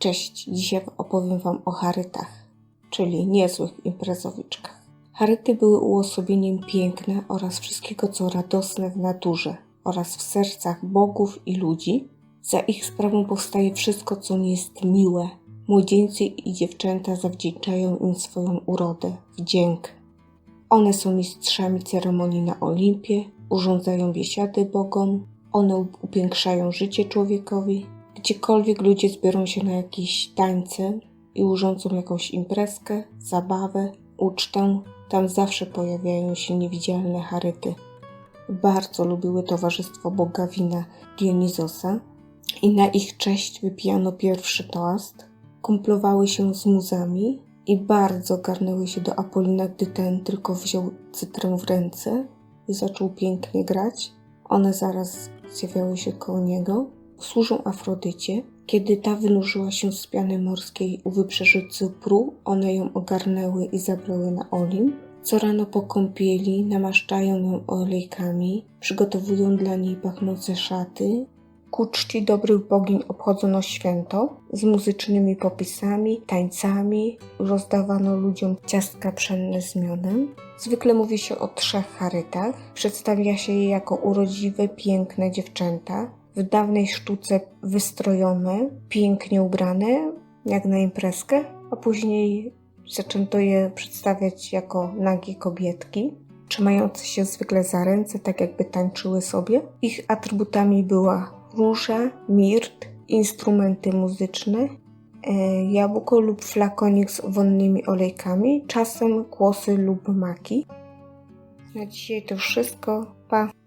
Cześć, dzisiaj opowiem Wam o charytach, czyli niezłych imprezowiczkach. Charyty były uosobieniem piękna oraz wszystkiego, co radosne w naturze oraz w sercach bogów i ludzi. Za ich sprawą powstaje wszystko, co nie jest miłe. Młodzieńcy i dziewczęta zawdzięczają im swoją urodę, wdzięk. One są mistrzami ceremonii na Olimpie, urządzają biesiady bogom, one upiększają życie człowiekowi. Gdziekolwiek ludzie zbiorą się na jakieś tańce i urządzą jakąś imprezkę, zabawę, ucztę, tam zawsze pojawiają się niewidzialne charyty. Bardzo lubiły towarzystwo boga wina Dionizosa i na ich cześć wypijano pierwszy toast, kumplowały się z muzami i bardzo garnęły się do Apolina, gdy ten tylko wziął cytrę w ręce i zaczął pięknie grać. One zaraz zjawiały się koło niego. Służą Afrodycie. Kiedy ta wynurzyła się z piany morskiej u wybrzeży Cypru, one ją ogarnęły i zabrały na Olimp. Co rano po kąpieli namaszczają ją olejkami, przygotowują dla niej pachnące szaty. Ku czci dobrych bogiń obchodzono święto z muzycznymi popisami, tańcami, rozdawano ludziom ciastka pszenne z miodem. Zwykle mówi się o trzech charytach. Przedstawia się je jako urodziwe, piękne dziewczęta, w dawnej sztuce wystrojone, pięknie ubrane, jak na imprezkę, a później zaczęto je przedstawiać jako nagie kobietki, trzymające się zwykle za ręce, tak jakby tańczyły sobie. Ich atrybutami była róża, mirt, instrumenty muzyczne, e, jabłko lub flakonik z wonnymi olejkami, czasem kłosy lub maki. Na dzisiaj to wszystko. Pa!